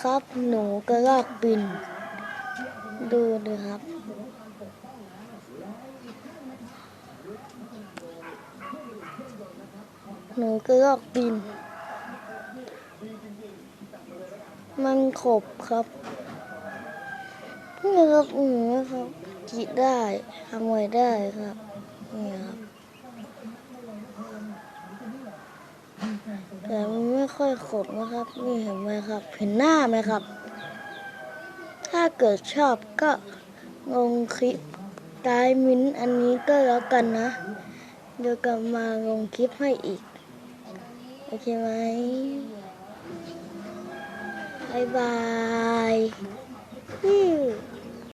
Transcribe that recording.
ครับ หนูกระรอกบิน ดูดูครับ หนูกระรอกบิน มันขบครับนี่ครับหนูครับกินได้ทำไว้ได้ครับนี่ครับ แต่มันไม่ค่อยขบนะครับ นี่เห็นไหมครับ เห็นหน้าไหมครับ ถ้าเกิดชอบก็ลงคลิปตายมิ้นท์อันนี้ก็แล้วกันนะ เดี๋ยวกลับมาลงคลิปให้อีก โอเคไหมบายบาย